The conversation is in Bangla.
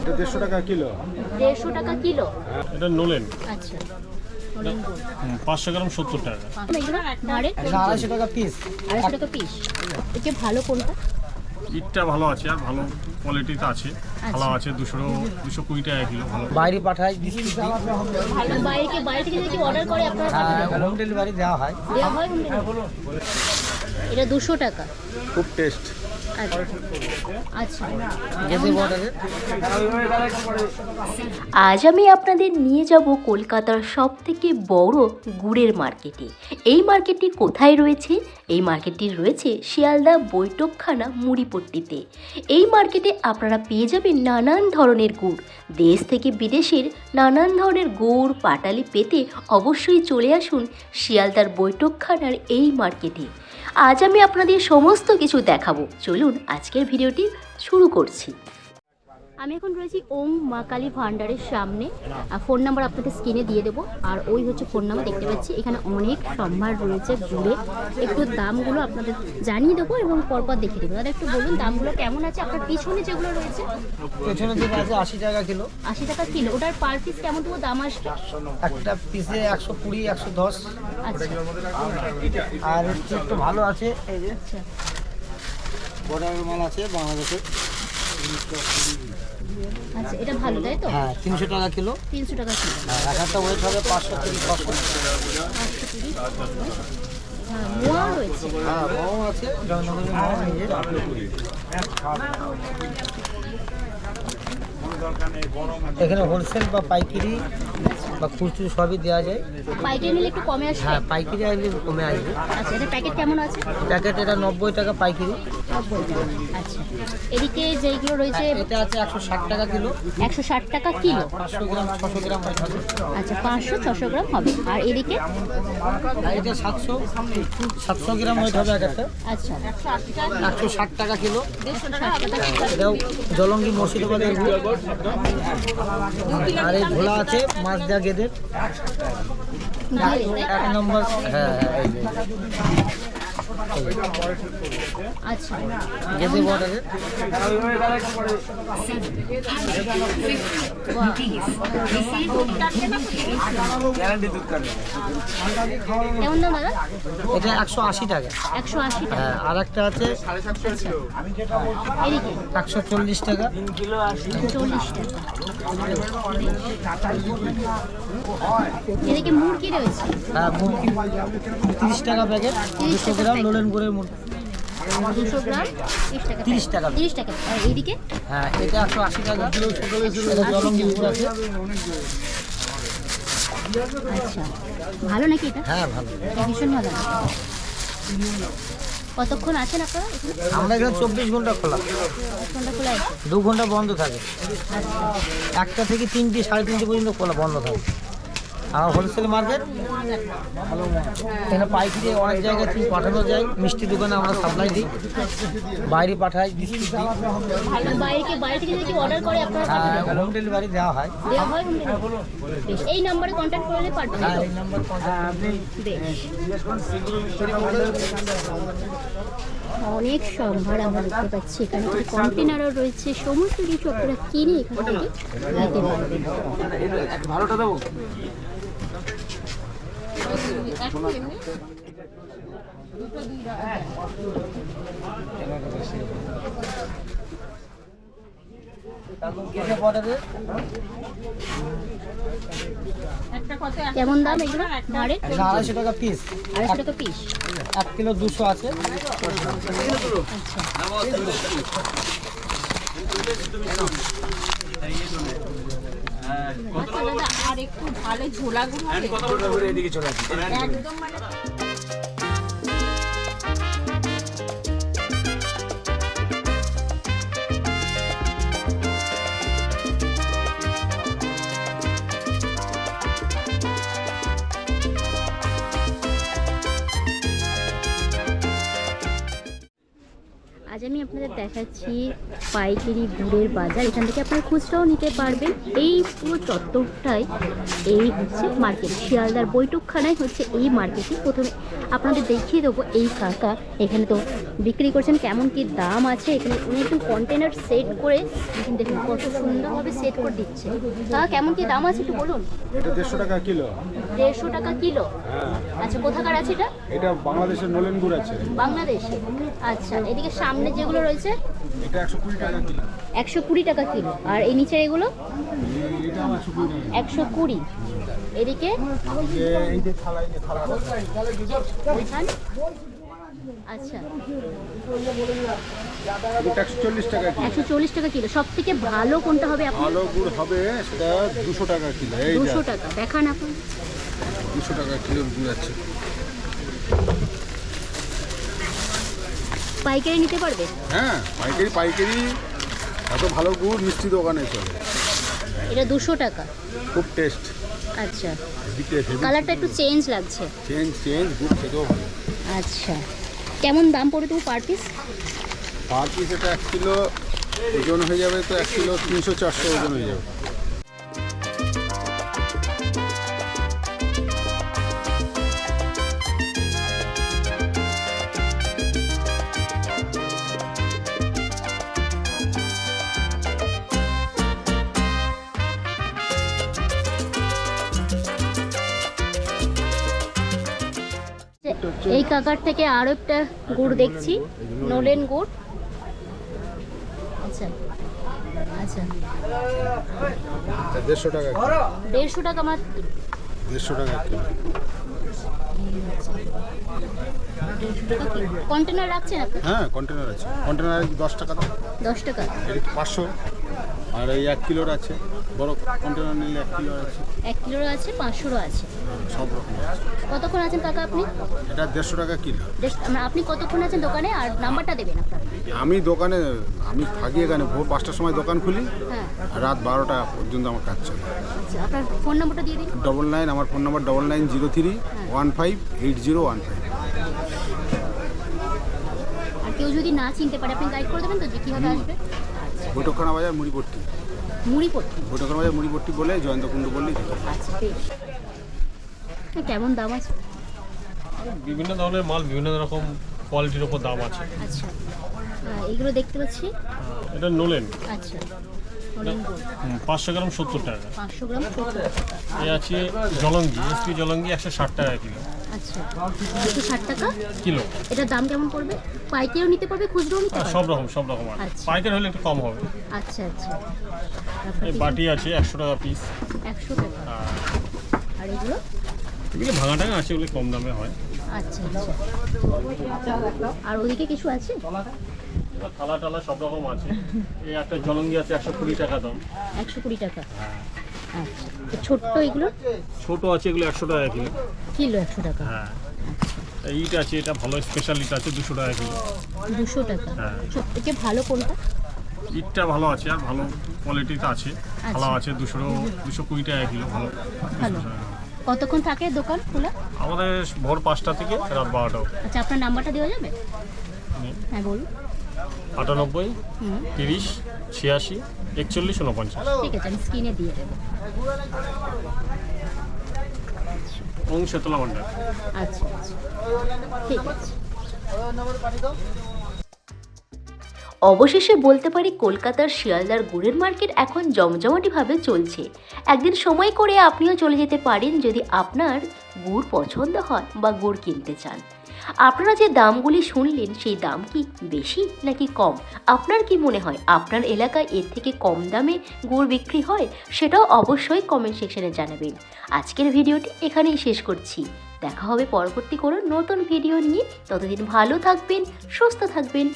এটা দেড়শো টাকা কিলো। দেড়শো টাকা কিলো? এটা নোলেন। আচ্ছা। পাঁচশো গ্রাম সত্তর টাকা। এগুলো আড়াইশো টাকা পিস আড়াইশো টাকা পিস ভালো কোনটা? ইটটা ভালো আছে আর ভালো কোয়ালিটিতে আছে। ভালো আছে দুশো দুশো কুড়ি টাকা কিলো ভালো। বাইরে পাঠাই? হোম ডেলিভারি দেওয়া হয়। দেওয়া হয়? এটা দুশো টাকা। খুব টেস্ট আচ্ছা। আজ আমি আপনাদের নিয়ে যাব কলকাতার সব থেকে বড় গুড়ের মার্কেটে। এই মার্কেটটি কোথায় রয়েছে? এই মার্কেটটি রয়েছে শিয়ালদা বৈঠকখানা মুড়িপট্টিতে। এই মার্কেটে আপনারা পেয়ে যাবেন নানান ধরনের গুড়। দেশ থেকে বিদেশের নানান ধরনের গুড় পাটালি পেতে অবশ্যই চলে আসুন শিয়ালদার বৈঠকখানার এই মার্কেটে। আজ আমি আপনাদের সমস্ত কিছু দেখাবো। চলুন আজকের ভিডিওটি শুরু করছি। আমি এখন রয়েছি ওম মা কালী ভান্ডারের সামনে। আর ফোন নাম্বার আপনাদের স্ক্রিনে দিয়ে দেবো। আর ওই হচ্ছে ফোন নাম্বার দেখতে পাচ্ছি এখানে অনেক সম্ভার রয়েছে গুড়ে একটু দামগুলো আপনাদের জানিয়ে দেবো এবং পরপর দেখিয়ে দেবো। দাদা একটু বলুন দামগুলো কেমন আছে? আপনার পিছনে যেগুলো রয়েছে? পেছনে দিকে আছে আশি টাকা কিলো। আশি টাকা কিলো। ওটার পার পিস কেমন তবু দাম আসবে? একটা পিসে একশো কুড়ি একশো দশ। আচ্ছা। আর একটু ভালো আছে এই যে। আচ্ছা। বর্ডারের মাল আছে বাংলাদেশে। আচ্ছা এটা ভালো তাই তো? হ্যাঁ তিনশো টাকা কিলো। তিনশো টাকা কিলো। ওয়েট হবে পাঁচশো ছশো পাঁচশো তিরিশ হ্যাঁ রয়েছে। হ্যাঁ আছে। এখানে হোলসেল বা পাইকারি বা খুচরো সবই দেওয়া যায়। পাইকারি নিলে একটু কমে আসবে? হ্যাঁ পাইকারি আসলে কমে আসবে। আচ্ছা এটা প্যাকেট কেমন আছে? প্যাকেট এটা নব্বই টাকা পাইকারি। আচ্ছা। এদিকে যেইগুলো রয়েছে এটা আছে একশো ষাট টাকা কিলো। একশো ষাট টাকা কিলো? পাঁচশো গ্রাম ছশো গ্রাম হয় আচ্ছা পাঁচশো ছশো গ্রাম হবে। আর এদিকে? এটা সাতশো সাতশো গ্রাম ওয়েট হবে এক একটা। আচ্ছা। একশো ষাট টাকা কিলো। এটাও জলঙ্গি মুর্শিদাবাদের আর এই ভোলা আছে মাছ দেওয়া গেদের এক নম্বর হ্যাঁ হ্যাঁ। আচ্ছা। গেদে বর্ডারে? কেমন দাম দাদা? এটা একশো আশি টাকা। একশো আশি টাকা। হ্যাঁ আর একটা আছে একশো চল্লিশ টাকা। চল্লিশ টাকা। এদিকে মুরগি রয়েছে? হ্যাঁ মুরগি। তিরিশ টাকা প্যাকেট দুশো গ্রাম লোলেন গুড়ের মুরগি দুশো গ্রাম তিরিশ টাকা তিরিশ টাকা। আর এইদিকে? হ্যাঁ এটা একশো আশি টাকা। জলঙ্গি আছে। আচ্ছা ভালো নাকি এটা? হ্যাঁ ভালো। ভীষণ ভালো। কতক্ষণ আছেন আপনারা আমরা এখানে চব্বিশ ঘণ্টা খোলা। দু ঘণ্টা বন্ধ থাকে। একটা থেকে তিনটে সাড়ে তিনটে পর্যন্ত খোলা বন্ধ থাকে। আর হোলসেল মার্কেট এখানে পাইকারি অনেক জায়গায় থেকে পাঠানো যায়। মিষ্টি দোকানে আমরা সাপ্লাই দিই। বাইরে পাঠাই দিই। হোম ডেলিভারি দেওয়া হয়। দেওয়া হয় এই নাম্বারে কন্ট্যাক্ট করলে পারবেন। হ্যাঁ এই নাম্বার অনেক সম্ভার আমরা দেখতে পাচ্ছি। এখানে কন্টেনারও রয়েছে। সমস্ত কিছু আপনারা কিনে এখান থেকে নিতে পারবেন। ভালোটা দেবো? কেমন দাম এগুলো? আড়াইশো টাকা পিস আড়াইশো টাকা পিস এক কিলো দুশো আছে। আচ্ছা। আর একটু ভালো ঝোলা গুড় একদম মানে আমি আপনাদের দেখাচ্ছি পাইকারি গুড়ের বাজার। এখান থেকে আপনারা খুচরাও নিতে পারবেন। এই পুরো চত্বরটাই এই হচ্ছে মার্কেট শিয়ালদার বৈঠকখানায় হচ্ছে এই মার্কেটই প্রথমে আপনাদের দেখিয়ে দেবো এই কাকা। এখানে তো বিক্রি করছেন কেমন কি দাম আছে। এখানে উনি একটু কন্টেনার সেট করে দেখুন কত সুন্দরভাবে সেট করে দিচ্ছে। কাকা কেমন কি দাম আছে একটু বলুন? এটা দেড়শো টাকা কিলো। দেড়শো টাকা কিলো? হ্যাঁ। আচ্ছা কোথাকার আছে এটা? এটা বাংলাদেশের নলেন গুড় আছে। বাংলাদেশে। আচ্ছা এদিকে সামনে যেগুলো রয়েছে? এটা একশো কুড়ি টাকা কিলো। টাকা কিলো। আর এই নিচের এগুলো? এটা একশো কুড়ি এদিকে? এই যে- থালা এই যে থালা ওইখান আচ্ছা। একশো চল্লিশ টাকা কিলো। কিলো। সব থেকে ভালো কোনটা হবে আপনার? ভালো গুড় হবে সেটা দুশো টাকা কিলো। দুশো টাকা। দেখান আপনি দুশো টাকা গুড় আছে। পাইকারি নিতে পারবে? হ্যাঁ পাইকারি পাইকারি। এত ভালো গুড় মিষ্টি দোকানে চলে এটা দুশো টাকা। খুব টেস্ট আচ্ছা। কালারটা একটু চেঞ্জ লাগছে। চেঞ্জ চেঞ্জ গুড় খেতেও ভালো। আচ্ছা। কেমন দাম পড়ে তুমি পার পিস পার পিস এটা এক কিলো ওজন হয়ে যাবে তো এক কিলো তিনশো চারশো ওজন হয়ে যাবে। এই কাকার থেকে আরও একটা গুড় দেখছি নলেন গুড়। আচ্ছা আচ্ছা। দেড়শো টাকা দেড়শো টাকা আমার দেড়শো টাকা কন্টেনার রাখছেন আপনি? হ্যাঁ কন্টেনার আছে। কন্টেনার দশ টাকা দশ টাকা। পাঁচশো। আর এই এক কিলোর আছে। বড় কন্টেনার নিলে এক কিলোর আছে। এক কিলোর আছে পাঁচশোরও আছে। সব রকম আছে। কতক্ষণ আছেন কাকা আপনি? এটা দেড়শো টাকা কিলো বেশ, মানে আপনি কতক্ষণ আছেন দোকানে? আর নাম্বারটা দেবেন আপনার। আমি দোকানে আমি থাকি এখানে ভোর পাঁচটার সময় দোকান খুলি। হ্যাঁ। আর রাত বারোটা পর্যন্ত আমার কাজ চলে। আচ্ছা আপনার ফোন নাম্বারটা দিয়ে দিন। ডবল নাইন আমার phone number double nine zero three one five eight zero one five আর কেউ যদি না চিনতে পারে আপনি গাইড করে দেবেন তো যে কীভাবে আসবে? বৈঠকখানা বাজার মুড়িপট্টি। মুড়িপট্টি? ভোটখানা বাজার মুড়িপট্টি বলে জয়ন্ত কুণ্ডু বললেই আচ্ছা বেশ। কেমন দাম আছে? বিভিন্ন ধরনের মাল বিভিন্ন রকম কোয়ালিটির উপর দাম আছে। আচ্ছা। এগুলো দেখতে পাচ্ছি? এটা নোলেন আচ্ছা। পাঁচশো গ্রাম সত্তর টাকা। এই আছে জলঙ্গি এসপি জলঙ্গি একশো ষাট টাকা কিলো। আচ্ছা ষাট টাকা? কিলো। এটার দাম কেমন পড়বে? পাইকারিও নিতে পারবে খুচরোও নিতে পারবে? সব রকম সব রকম আছে। আচ্ছা। পাইকারি হলে একটু কম হবে। আচ্ছা আচ্ছা। এই বাটি আছে একশো টাকা পিস একশো টাকা। আর আর এগুলো? এগুলো ভাঙা টাকা আছে ওগুলো কম দামে হয়। আচ্ছা আচ্ছা। আর ওদিকে কিছু আছে? থালা টালা সব রকম আছে। এই একটা জলঙ্গি আছে একশো কুড়ি টাকা দাম। একশো কুড়ি টাকা? আচ্ছা। ছোট্ট এগুলো? ছোট আছে এগুলো একশো টাকা কিলো। কিলো একশো টাকা? হ্যাঁ। ইট আছে এটা ভালো স্পেশাল ইট আছে দুশো টাকা কিলো। দুশো টাকা? হ্যাঁ। সব থেকে ভালো কোনটা? ইটটা ভালো আছে আর ভালো কোয়ালিটিতে আছে। ভালো আছে দুশো দুশো কুড়ি টাকা কিলো ভালো। ভালো। কতক্ষণ থাকে দোকান খোলা? আমাদের ভোর পাঁচটা থেকে রাত বারোটা আচ্ছা আপনার নাম্বারটা দেওয়া যাবে? হ্যাঁ বলুন। আটানব্বই তিরিশ ছিয়াশি একচল্লিশ উনপঞ্চাশ ঠিক আছে আমি স্ক্রিনে দিয়ে দেবো। ওং শেতলা ভান্ডার। আচ্ছা আচ্ছা। ঠিক আছে। অবশেষে বলতে পারি কলকাতার শিয়ালদার গুড়ের মার্কেট এখন জমজমাটিভাবে চলছে। একদিন সময় করে আপনিও চলে যেতে পারেন যদি আপনার গুড় পছন্দ হয় বা গুড় কিনতে চান। আপনারা যে দামগুলি শুনলেন, সেই দাম কি বেশি নাকি কম? আপনার কি মনে হয়, আপনার এলাকায় এর থেকে কম দামে গুড় বিক্রি হয়? সেটাও অবশ্যই কমেন্ট সেকশনে জানাবেন। আজকের ভিডিওটি এখানেই শেষ করছি। দেখা হবে পরবর্তী কোনো নতুন ভিডিও নিয়ে। ততদিন ভালো থাকবেন, সুস্থ থাকবেন।